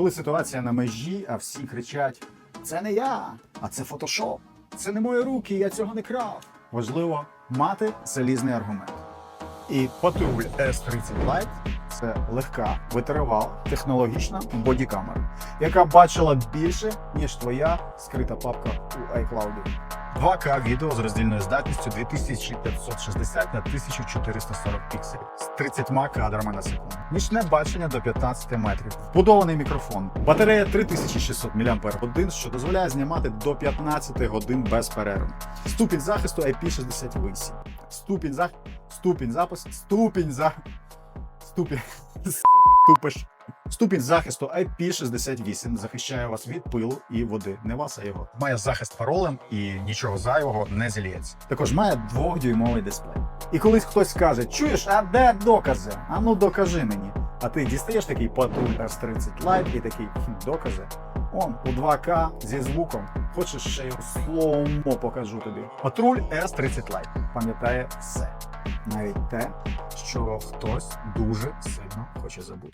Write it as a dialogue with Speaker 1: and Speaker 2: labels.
Speaker 1: Коли ситуація на межі, а всі кричать: це не я, а це фотошоп. Це не мої руки, я цього не крав. Важливо мати залізний аргумент. І патруль S30 Lite – це легка, витривала, технологічна бодікамера, яка бачила більше, ніж твоя скрита папка у iCloud. 2К відео з роздільною здатністю 2560 на 1440 пікселів з 30 кадрами на секунду. Нічне бачення до 15 метрів. Вбудований мікрофон. Батарея 3600 мАч, що дозволяє знімати до 15 годин без перерви. Ступінь захисту IP68. Ступінь за... Ступінь запис. Ступінь за... Ступінь. Тупиш. Ступінь захисту IP68 захищає вас від пилу і води. Не вас, а його. Має захист паролем і нічого зайвого не зілється. Також має двохдюймовий дисплей. І колись хтось скаже: чуєш, а де докази? А ну докажи мені. А ти дістаєш такий патруль S30 Lite і такий докази. Он у 2К зі звуком. Хочеш ще й словомо покажу тобі. Патруль S30 Lite пам'ятає все, навіть те, що хтось дуже сильно хоче забути.